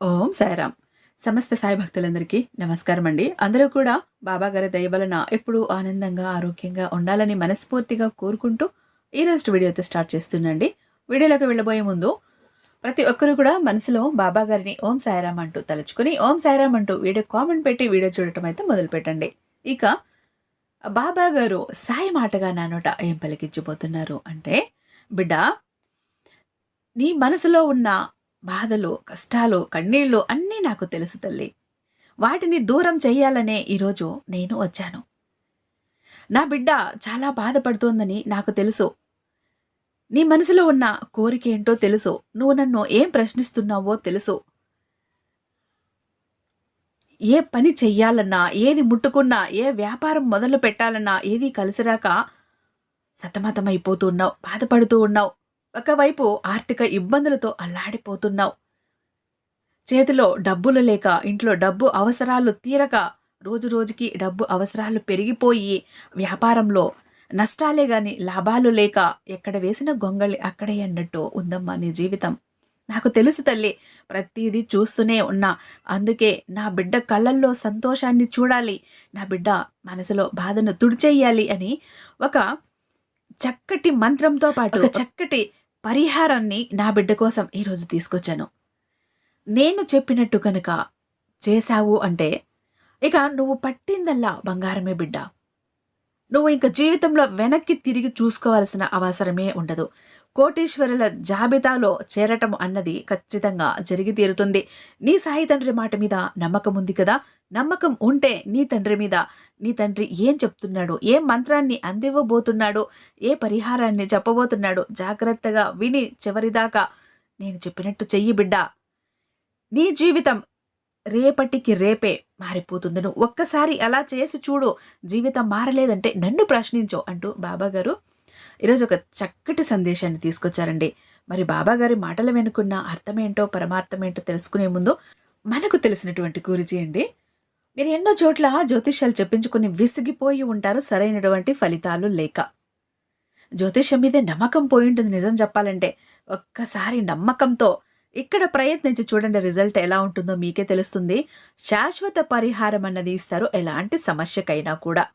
ఓం సాయిరామ్. సమస్త సాయి భక్తులందరికీ నమస్కారం అండి అందరూ కూడా బాబా గారి వలన ఎప్పుడూ ఆనందంగా ఆరోగ్యంగా ఉండాలని మనస్ఫూర్తిగా కోరుకుంటూ ఈరోజు వీడియోతో స్టార్ట్ చేస్తుండండి వీడియోలోకి వెళ్ళబోయే ముందు ప్రతి ఒక్కరూ కూడా మనసులో బాబా గారిని ఓం సాయిరామ్ అంటూ తలుచుకుని ఓం సాయిరామ్ అంటూ వీడియో కామెంట్ పెట్టి వీడియో చూడటం అయితే మొదలు పెట్టండి ఇక బాబా గారు సాయి మాటగా నానోట ఏం పలికించబోతున్నారు అంటే బిడ్డ నీ మనసులో ఉన్న బాధలు కష్టాలు కన్నీళ్ళు అన్నీ నాకు తెలుసు తల్లి. వాటిని దూరం చెయ్యాలనే ఈరోజు నేను వచ్చాను. నా బిడ్డ చాలా బాధపడుతోందని నాకు తెలుసు. నీ మనసులో ఉన్న కోరిక ఏంటో తెలుసు. నువ్వు నన్ను ఏం ప్రశ్నిస్తున్నావో తెలుసు. ఏ పని చెయ్యాలన్నా ఏది ముట్టుకున్నా ఏ వ్యాపారం మొదలు పెట్టాలన్నా ఏది కలిసిరాక సతమతమైపోతూ ఉన్నావు బాధపడుతూ ఉన్నావు. ఒకవైపు ఆర్థిక ఇబ్బందులతో అల్లాడిపోతున్నావు. చేతిలో డబ్బులు లేక ఇంట్లో డబ్బు అవసరాలు తీరక రోజు రోజుకి డబ్బు అవసరాలు పెరిగిపోయి వ్యాపారంలో నష్టాలే గాని లాభాలు లేక ఎక్కడ వేసిన గొంగళి అక్కడే అన్నట్టు ఉందమ్మా నీ జీవితం. నాకు తెలుసు తల్లి ప్రతిదీ చూస్తూనే ఉన్నా. అందుకే నా బిడ్డ కళ్ళల్లో సంతోషాన్ని చూడాలి. నా బిడ్డ మనసులో బాధను తుడిచేయాలి అని ఒక చక్కటి మంత్రంతో పాటు ఒక చక్కటి పరిహారాన్ని నా బిడ్డ కోసం ఈరోజు తీసుకొచ్చాను. నేను చెప్పినట్టు కనుక చేశావు అంటే ఇక నువ్వు పట్టిందల్లా బంగారమే బిడ్డ. నువ్వు ఇంక జీవితంలో వెనక్కి తిరిగి చూసుకోవాల్సిన అవసరమే ఉండదు. కోటీశ్వరుల జాబితాలో చేరటం అన్నది ఖచ్చితంగా జరిగి తీరుతుంది. నీ సాయి తండ్రి మాట మీద నమ్మకం ఉంది కదా? నమ్మకం ఉంటే నీ తండ్రి మీద నీ తండ్రి ఏం చెప్తున్నాడు? ఏ మంత్రాన్ని అందివ్వబోతున్నాడు? ఏ పరిహారాన్ని చెప్పబోతున్నాడు? జాగ్రత్తగా విని చివరిదాకా నేను చెప్పినట్టు చెయ్యి బిడ్డ. నీ జీవితం రేపటికి రేపే. మారిపోతుంది నువ్వు ఒక్కసారి అలా చేసి చూడు జీవితం మారలేదంటే నన్ను ప్రశ్నించు అంటూ బాబాగారు ఈరోజు ఒక చక్కటి సందేశాన్ని తీసుకొచ్చారండి. మరి బాబాగారి మాటలు వెనుకున్న అర్థమేంటో పరమార్థమేంటో తెలుసుకునే ముందు మనకు తెలిసినటువంటి గురుజీ అండి. మీరు ఎన్నో చోట్ల జ్యోతిష్యాలు చెప్పించుకుని విసిగిపోయి ఉంటారు సరైనటువంటి ఫలితాలు లేక. జ్యోతిష్యం మీదే నమ్మకం పోయి ఉంటుంది నిజం చెప్పాలంటే. ఒక్కసారి నమ్మకంతో ఇక్కడ ప్రయత్నించి చూడండి రిజల్ట్ ఎలా ఉంటుందో మీకే తెలుస్తుంది. శాశ్వత పరిహారం అన్నది ఇస్తారు. ఎలాంటి సమస్యకైనా కూడా.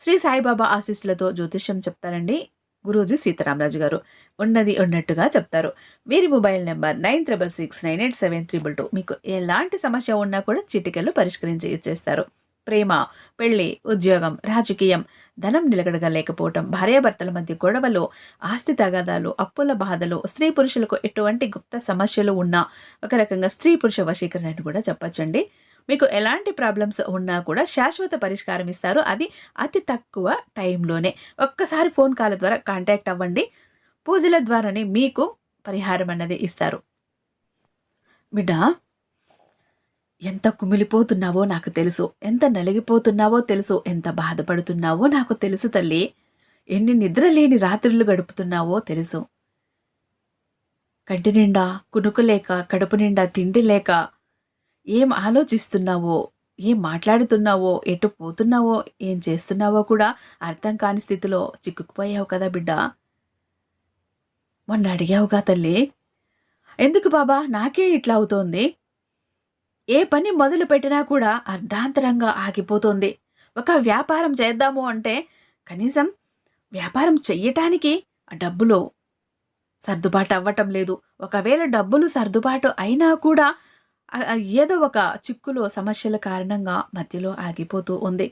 శ్రీ సాయిబాబా ఆశీస్సులతో జ్యోతిష్యం చెప్తారండి గురూజీ సీతారామరాజు గారు. ఉన్నది ఉన్నట్టుగా చెప్తారు. వీరి mobile number nine triple six nine eight seven triple two. మీకు ఎలాంటి సమస్య ఉన్నా కూడా చిటికలు పరిష్కరించి ఇచ్చేస్తారు. ప్రేమ పెళ్ళి ఉద్యోగం రాజకీయం ధనం నిలకడగా లేకపోవటం భార్యాభర్తల మధ్య గొడవలు ఆస్తి తగాదాలు అప్పుల బాధలు స్త్రీ పురుషులకు ఎటువంటి గుప్త సమస్యలు ఉన్నా ఒక రకంగా స్త్రీ పురుష వశీకరణ అని కూడా చెప్పచ్చండి. మీకు ఎలాంటి ప్రాబ్లమ్స్ ఉన్నా కూడా శాశ్వత పరిష్కారం ఇస్తారు. అది అతి తక్కువ టైంలోనే ఒక్కసారి ఫోన్ కాల్ ద్వారా కాంటాక్ట్ అవ్వండి. పూజల ద్వారానే మీకు పరిహారం అన్నది ఇస్తారు. బిడ్డ ఎంత కుమిలిపోతున్నావో నాకు తెలుసు. ఎంత నలిగిపోతున్నావో తెలుసు. ఎంత బాధపడుతున్నావో నాకు తెలుసు తల్లి. ఎన్ని నిద్రలేని రాత్రులు గడుపుతున్నావో తెలుసు. కంటి నిండా కునుకు లేక కడుపు నిండా తిండి లేక ఏం ఆలోచిస్తున్నావో ఏం మాట్లాడుతున్నావో ఎటు పోతున్నావో ఏం చేస్తున్నావో కూడా అర్థం కాని స్థితిలో చిక్కుకుపోయావు కదా బిడ్డ. మొన్న అడిగావుగా తల్లి. ఎందుకు బాబా? నాకే ఇట్లా అవుతోంది. ఏ పని మొదలు పెట్టినా కూడా అర్ధాంతరంగా ఆగిపోతుంది. ఒక వ్యాపారం చేద్దాము అంటే కనీసం వ్యాపారం చెయ్యటానికి ఆ డబ్బులు సర్దుబాటు అవ్వటం లేదు. ఒకవేళ డబ్బులు సర్దుబాటు అయినా కూడా ఏదో ఒక చిక్కులో సమస్యల కారణంగా మధ్యలో ఆగిపోతూ ఉంది.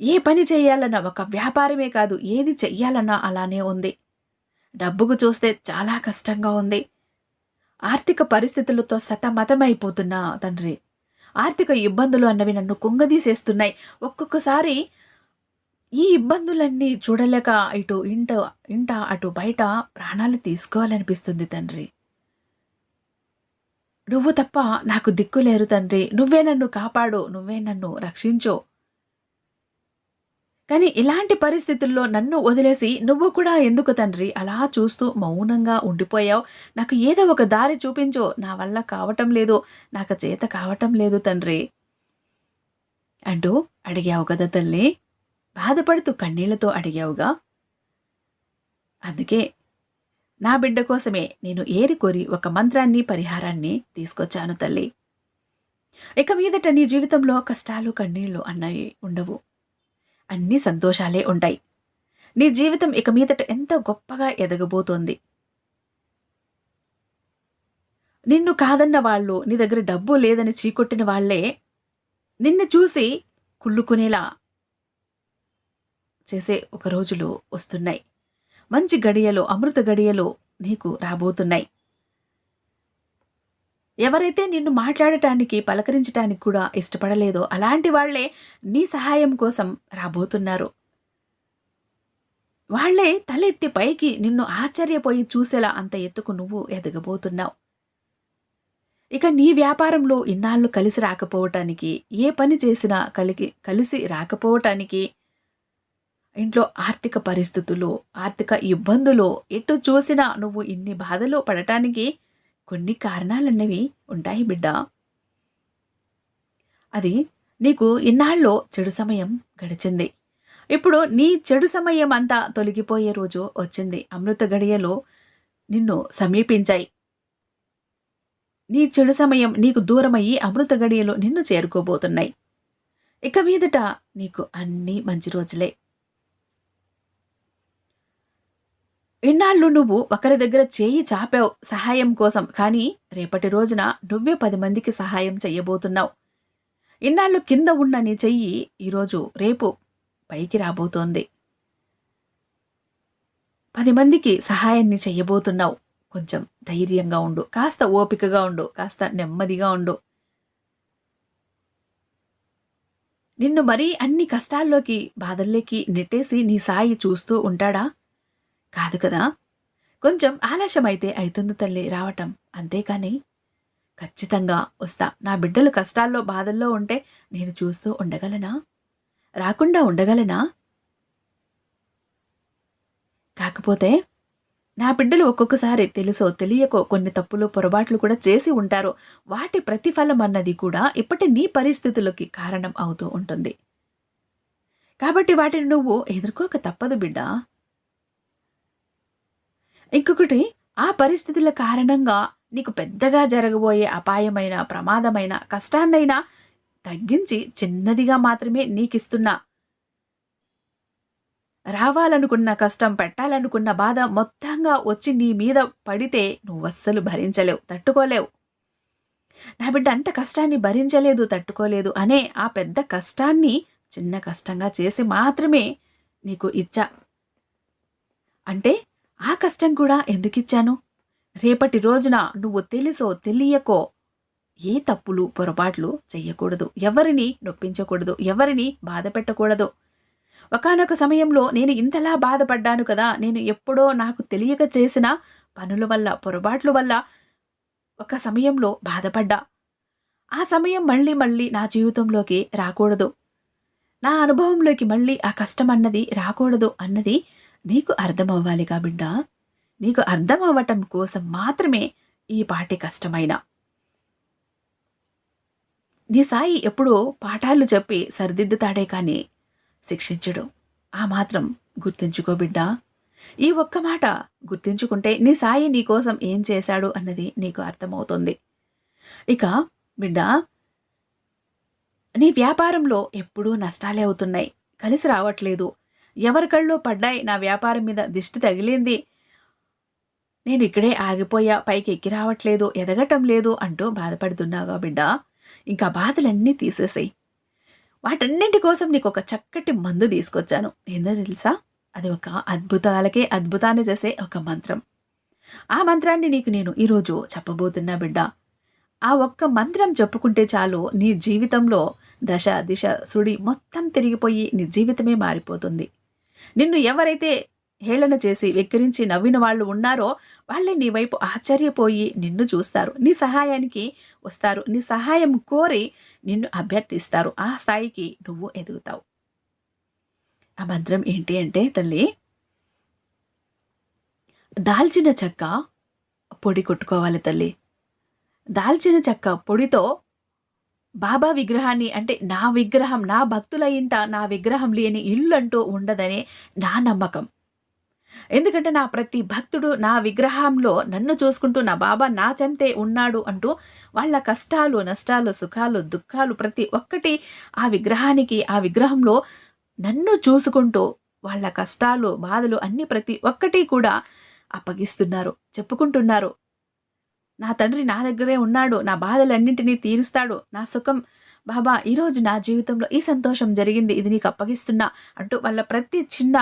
ఏ పని చేయాలన్నా ఒక వ్యాపారమే కాదు ఏది చెయ్యాలన్నా అలానే ఉంది. డబ్బుకు చూస్తే చాలా కష్టంగా ఉంది. ఆర్థిక పరిస్థితులతో సతమతమైపోతున్నా తండ్రి. ఆర్థిక ఇబ్బందులు అన్నవి నన్ను కుంగదీసేస్తున్నాయి. ఒక్కొక్కసారి ఈ ఇబ్బందులన్నీ చూడలేక ఇటు ఇంట ఇంట అటు బయట ప్రాణాలు తీసుకోవాలనిపిస్తుంది తండ్రి. నువ్వు తప్ప నాకు దిక్కులేరు తండ్రి. నువ్వే నన్ను కాపాడు నువ్వే నన్ను రక్షించు. కానీ ఇలాంటి పరిస్థితుల్లో నన్ను వదిలేసి నువ్వు కూడా ఎందుకు తండ్రి అలా చూస్తూ మౌనంగా ఉండిపోయావు? నాకు ఏదో ఒక దారి చూపించు. నా వల్ల కావటం లేదు. నాకు చేత కావటం లేదు తండ్రి. అంటూ అడిగావు కదా తల్లి. బాధపడుతూ కన్నీళ్ళతో అడిగావుగా. అందుకే నా బిడ్డ కోసమే నేను ఏరికోరి ఒక మంత్రాన్ని పరిహారాన్ని తీసుకొచ్చాను తల్లి. ఇక మీదట నీ జీవితంలో కష్టాలు కన్నీళ్ళు అన్నవి ఉండవు. అన్ని సంతోషాలే ఉంటాయి. నీ జీవితం ఇక మీదట ఎంత గొప్పగా ఎదగబోతోంది. నిన్ను కాదన్న వాళ్ళు నీ దగ్గర డబ్బు లేదని చీకొట్టిన వాళ్ళే నిన్ను చూసి కుళ్ళుకునేలా చేసే ఒక రోజులు వస్తున్నాయి. మంచి గడియలో అమృత గడియలో నీకు రాబోతున్నాయి. ఎవరైతే నిన్ను మాట్లాడటానికి పలకరించటానికి కూడా ఇష్టపడలేదో అలాంటి వాళ్ళే నీ సహాయం కోసం రాబోతున్నారు. వాళ్ళే తలెత్తి పైకి నిన్ను ఆశ్చర్యపోయి చూసేలా అంత ఎత్తుకు నువ్వు ఎదగబోతున్నావు. ఇక నీ వ్యాపారంలో ఇన్నాళ్ళు కలిసి రాకపోవటానికి ఏ పని చేసినా కలిగి కలిసి రాకపోవటానికి ఇంట్లో ఆర్థిక పరిస్థితులు ఆర్థిక ఇబ్బందులు ఎటు చూసినా నువ్వు ఇన్ని బాధలు పడటానికి కొన్ని కారణాలన్నవి ఉంటాయి బిడ్డ. అది నీకు ఇన్నాళ్ళలో చెడు సమయం గడిచింది. ఇప్పుడు నీ చెడు సమయం అంతా తొలగిపోయే రోజు వచ్చింది. అమృత గడియలు నిన్ను సమీపించాయి. నీ చెడు సమయం నీకు దూరమయ్యి అమృత గడియలో నిన్ను చేరుకోబోతున్నాయి. ఇక మీదట నీకు అన్నీ మంచి రోజులే. ఇన్నాళ్ళు నువ్వు ఒకరి దగ్గర చేయి చాపావు సహాయం కోసం కానీ రేపటి రోజున నువ్వే పది మందికి సహాయం చెయ్యబోతున్నావు. ఇన్నాళ్ళు కింద ఉన్న నీ చెయ్యి ఈరోజు రేపు పైకి రాబోతోంది. పది మందికి సహాయాన్ని చెయ్యబోతున్నావు. కొంచెం ధైర్యంగా ఉండు కాస్త ఓపికగా ఉండు కాస్త నెమ్మదిగా ఉండు. నిన్ను మరీ అన్ని కష్టాల్లోకి బాధల్లోకి నెట్టేసి నీ సాయి చూస్తూ ఉంటాడా? కాదు కదా. కొంచెం ఆలస్యమైతే అవుతుంది తల్లి రావటం. అంతేకాని ఖచ్చితంగా వస్తా. నా బిడ్డలు కష్టాల్లో బాధల్లో ఉంటే నేను చూస్తూ ఉండగలనా? రాకుండా ఉండగలనా? కాకపోతే నా బిడ్డలు ఒక్కొక్కసారి తెలుసో తెలియకో కొన్ని తప్పులు పొరపాట్లు కూడా చేసి ఉంటారు. వాటి ప్రతిఫలం అన్నది కూడా ఇప్పటి నీ పరిస్థితులకి కారణం అవుతూ ఉంటుంది. కాబట్టి వాటిని నువ్వు ఎదుర్కోక తప్పదు బిడ్డ. ఇంకొకటి ఆ పరిస్థితుల కారణంగా నీకు పెద్దగా జరగబోయే అపాయమైన ప్రమాదమైన కష్టాన్నైనా తగ్గించి చిన్నదిగా మాత్రమే నీకిస్తున్నా. రావాలనుకున్న కష్టం పెట్టాలనుకున్న బాధ మొత్తంగా వచ్చి నీ మీద పడితే నువ్వు అస్సలు భరించలేవు తట్టుకోలేవు. నా బిడ్డ అంత కష్టాన్ని భరించలేదు తట్టుకోలేదు అనే ఆ పెద్ద కష్టాన్ని చిన్న కష్టంగా చేసి మాత్రమే నీకు ఇచ్చా. అంటే ఆ కష్టం కూడా ఎందుకిచ్చాను? రేపటి రోజున నువ్వు తెలుసో తెలియకో. ఏ తప్పులు పొరపాట్లు చెయ్యకూడదు. ఎవరిని నొప్పించకూడదు. ఎవరిని బాధ పెట్టకూడదు ఒకనొక సమయంలో నేను ఇంతలా బాధపడ్డాను కదా నేను ఎప్పుడో నాకు తెలియక చేసిన పనుల వల్ల పొరపాట్ల వల్ల ఒక సమయంలో బాధపడ్డా. ఆ సమయం మళ్ళీ మళ్ళీ నా జీవితంలోకి రాకూడదు. నా అనుభవంలోకి మళ్ళీ ఆ కష్టం అన్నది రాకూడదు అన్నది నీకు అర్థమవ్వాలిగా బిడ్డ? నీకు అర్థం అవ్వటం కోసం మాత్రమే ఈ పాటి కష్టమైన. నీ సాయి ఎప్పుడూ పాఠాలు చెప్పి సరిదిద్దుతాడే కానీ శిక్షించడు. ఆ మాత్రం గుర్తుంచుకో బిడ్డా. ఈ ఒక్క మాట గుర్తించుకుంటే నీ సాయి నీ కోసం ఏం చేశాడు అన్నది నీకు అర్థమవుతుంది. ఇక బిడ్డ నీ వ్యాపారంలో ఎప్పుడూ నష్టాలే అవుతున్నాయి. కలిసి రావట్లేదు. ఎవరి కళ్ళు పడ్డాయి? నా వ్యాపారం మీద దిష్టి తగిలింది. నేను ఇక్కడే ఆగిపోయా. పైకి ఎక్కి రావట్లేదు. ఎదగటం లేదు అంటూ బాధపడుతున్నాగా బిడ్డ. ఇంకా బాధలన్నీ తీసేసాయి. వాటన్నింటి కోసం నీకు ఒక చక్కటి మందు తీసుకొచ్చాను. ఏందో తెలుసా? అది ఒక అద్భుతాలకే అద్భుతాన్ని చేసే ఒక మంత్రం. ఆ మంత్రాన్ని నీకు నేను ఈరోజు చెప్పబోతున్నా బిడ్డ. ఆ ఒక్క మంత్రం చెప్పుకుంటే చాలు నీ జీవితంలో దశ దిశ సుడి మొత్తం తిరిగిపోయి నీ జీవితమే మారిపోతుంది. నిన్ను ఎవరైతే హేళన చేసి వెక్కిరించి నవ్విన వాళ్ళు ఉన్నారో వాళ్ళే నీ వైపు ఆశ్చర్యపోయి నిన్ను చూస్తారు. నీ సహాయానికి వస్తారు. నీ సహాయం కోరి నిన్ను అభ్యర్థిస్తారు. ఆ స్థాయికి నువ్వు ఎదుగుతావు. ఆ మంత్రం ఏంటి అంటే తల్లి దాల్చిన చెక్క పొడి కొట్టుకోవాలి తల్లి. దాల్చిన చెక్క పొడితో బాబా విగ్రహాన్ని అంటే నా విగ్రహం నా భక్తుల ఇంట నా విగ్రహం లేని ఇల్లు అంటూ ఉండదనే నా నమ్మకం. ఎందుకంటే నా ప్రతి భక్తుడు నా విగ్రహంలో నన్ను చూసుకుంటూ నా బాబా నా చెంతే ఉన్నాడు అంటూ వాళ్ళ కష్టాలు నష్టాలు సుఖాలు దుఃఖాలు ప్రతి ఒక్కటి ఆ విగ్రహానికి ఆ విగ్రహంలో నన్ను చూసుకుంటూ వాళ్ళ కష్టాలు బాధలు అన్ని ప్రతి ఒక్కటి కూడా అప్పగిస్తున్నారు చెప్పుకుంటున్నారు. నా తండ్రి నా దగ్గరే ఉన్నాడు నా బాధలన్నింటినీ తీరుస్తాడు. నా సుఖం బాబా ఈరోజు నా జీవితంలో ఈ సంతోషం జరిగింది ఇది నీకు అప్పగిస్తున్నా అంటూ వాళ్ళ ప్రతి చిన్న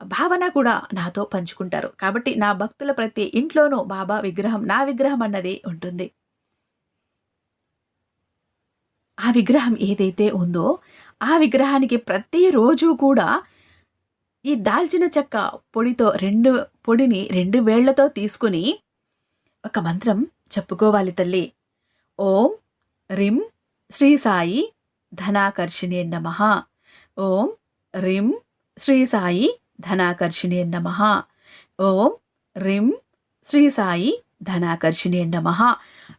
భావన కూడా నాతో పంచుకుంటారు. కాబట్టి నా భక్తుల ప్రతి ఇంట్లోనూ బాబా విగ్రహం నా విగ్రహం అన్నది ఉంటుంది. ఆ విగ్రహం ఏదైతే ఉందో ఆ విగ్రహానికి ప్రతిరోజు కూడా ఈ దాల్చిన చెక్క పొడితో రెండు పొడిని రెండు వేళ్ళతో తీసుకుని ఒక మంత్రం చెప్పుకోవాలి తల్లి. ఓం రిం శ్రీ సాయి ధనాకర్షిణి నమ. ఓం రిం శ్రీ సాయి ధనాకర్షిణి నమ. ఓం రిం శ్రీ సాయి ధనాకర్షిణి నమ.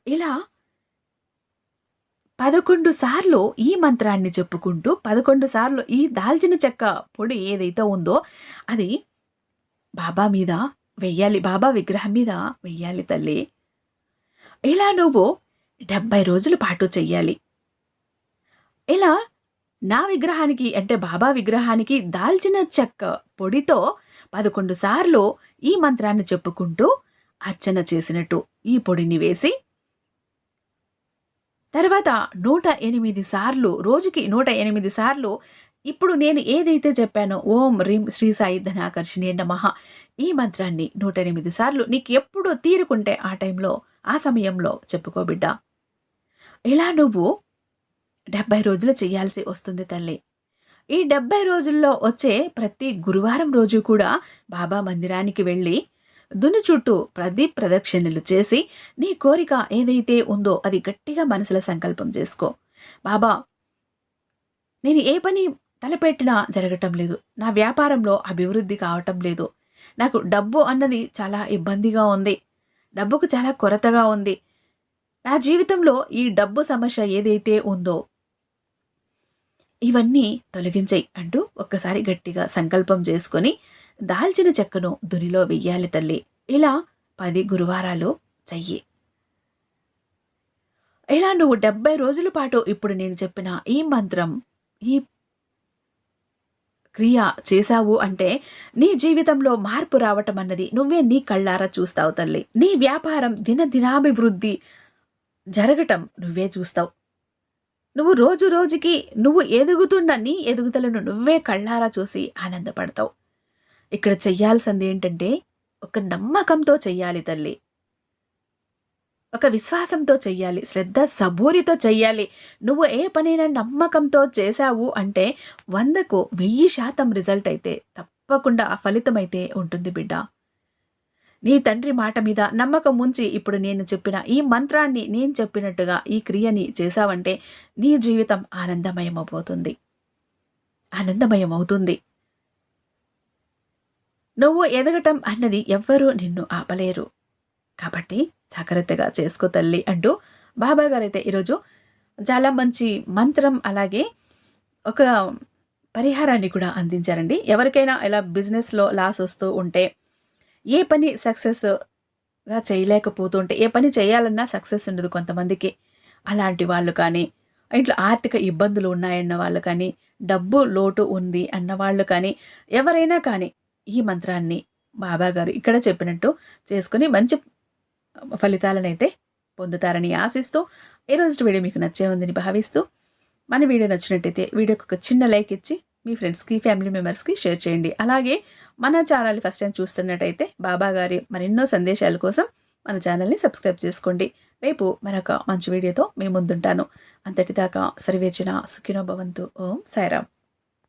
ఇలా పదకొండు సార్లు ఈ మంత్రాన్ని చెప్పుకుంటూ పదకొండు సార్లు ఈ దాల్చిన చెక్క పొడి ఏదైతే ఉందో అది బాబా మీద వెయ్యాలి. బాబా విగ్రహం మీద వెయ్యాలి తల్లి. ఇలా నువ్వు డెబ్బై రోజుల పాటు చెయ్యాలి? ఇలా నా విగ్రహానికి అంటే బాబా విగ్రహానికి దాల్చిన చెక్క పొడితో పదకొండు సార్లు ఈ మంత్రాన్ని చెప్పుకుంటూ అర్చన చేసినట్టు ఈ పొడిని వేసి తర్వాత నూట ఎనిమిది సార్లు రోజుకి నూట ఎనిమిది సార్లు ఇప్పుడు నేను ఏదైతే చెప్పానో ఓం రీం శ్రీ సాయి ధనాకర్షిణి నమః ఈ మంత్రాన్ని నూట ఎనిమిది సార్లు నీకు ఎప్పుడు తీరుకుంటే ఆ టైంలో ఆ సమయంలో చెప్పుకో బిడ్డ. ఇలా నువ్వు డెబ్బై రోజులు చేయాల్సి వస్తుంది తల్లి. ఈ డెబ్బై రోజుల్లో వచ్చే ప్రతి గురువారం రోజు కూడా బాబా మందిరానికి వెళ్ళి దుని చుట్టూ ప్రదీప్ ప్రదక్షిణలు చేసి నీ కోరిక ఏదైతే ఉందో అది గట్టిగా మనసులో సంకల్పం చేసుకో. బాబా నేను ఏ పని తలపెట్టినా జరగటం లేదు. నా వ్యాపారంలో అభివృద్ధి కావటం లేదు. నాకు డబ్బు అన్నది చాలా ఇబ్బందిగా ఉంది. డబ్బుకు చాలా కొరతగా ఉంది. నా జీవితంలో ఈ డబ్బు సమస్య ఏదైతే ఉందో ఇవన్నీ తొలగించాయి అంటూ ఒక్కసారి గట్టిగా సంకల్పం చేసుకొని దాల్చిన చెక్కను దునిలో వెయ్యాలి తల్లి. ఇలా పది గురువారాలు చెయ్యి. ఇలా నువ్వు డెబ్బై రోజుల పాటు ఇప్పుడు నేను చెప్పిన ఈ మంత్రం ఈ క్రియ చేశావు అంటే నీ జీవితంలో మార్పు రావటం అన్నది నువ్వే నీ కళ్ళారా చూస్తావు తల్లి. నీ వ్యాపారం దినదినాభివృద్ధి జరగటం నువ్వే చూస్తావు. నువ్వు రోజు రోజుకి నువ్వు ఎదుగుతున్న నీ ఎదుగుదలను నువ్వే కళ్ళారా చూసి ఆనందపడతావు. ఇక్కడ చెయ్యాల్సింది ఏంటంటే ఒక నమ్మకంతో చెయ్యాలి తల్లి. ఒక విశ్వాసంతో చెయ్యాలి శ్రద్ధ సబూరితో చెయ్యాలి. నువ్వు ఏ పనైనా నమ్మకంతో చేశావు అంటే వందకు వెయ్యి శాతం రిజల్ట్ అయితే తప్పకుండా ఫలితమైతే ఫలితం అయితే ఉంటుంది బిడ్డ. నీ తండ్రి మాట మీద నమ్మకం ఉంచి ఇప్పుడు నేను చెప్పిన ఈ మంత్రాన్ని నేను చెప్పినట్టుగా ఈ క్రియని చేశావంటే నీ జీవితం ఆనందమయమవుతుంది. ఆనందమయం అవుతుంది నువ్వు ఎదగటం అన్నది ఎవ్వరూ నిన్ను ఆపలేరు. కాబట్టి జాగ్రత్తగా చేసుకో తల్లి అంటూ బాబా గారు అయితే ఈరోజు చాలా మంచి మంత్రం అలాగే ఒక పరిహారాన్ని కూడా అందించారండి. ఎవరికైనా ఇలా బిజినెస్లో లాస్ వస్తూ ఉంటే ఏ పని సక్సెస్గా చేయలేకపోతుంటే ఏ పని చేయాలన్నా సక్సెస్ ఉండదు కొంతమందికి. అలాంటి వాళ్ళు కానీ ఇంట్లో ఆర్థిక ఇబ్బందులు ఉన్నాయన్న వాళ్ళు కానీ డబ్బు లోటు ఉంది అన్న వాళ్ళు కానీ ఎవరైనా కానీ ఈ మంత్రాన్ని బాబా గారు ఇక్కడ చెప్పినట్టు చేసుకుని మంచి ఫలితాలనైతే పొందుతారని ఆశిస్తూ ఈరోజు వీడియో మీకు నచ్చే ఉందని భావిస్తూ మన వీడియో నచ్చినట్టయితే వీడియోకి ఒక చిన్న లైక్ ఇచ్చి మీ ఫ్రెండ్స్కి ఫ్యామిలీ మెంబర్స్కి షేర్ చేయండి. అలాగే మన ఛానల్ ఫస్ట్ టైం చూస్తున్నట్టయితే బాబా గారి మరెన్నో సందేశాల కోసం మన ఛానల్ని సబ్స్క్రైబ్ చేసుకోండి. రేపు మరొక మంచి వీడియోతో మీ ముందుంటాను. అంతటిదాకా సర్వేచన సుఖినో భవంతు. ఓం సాయిరామ్.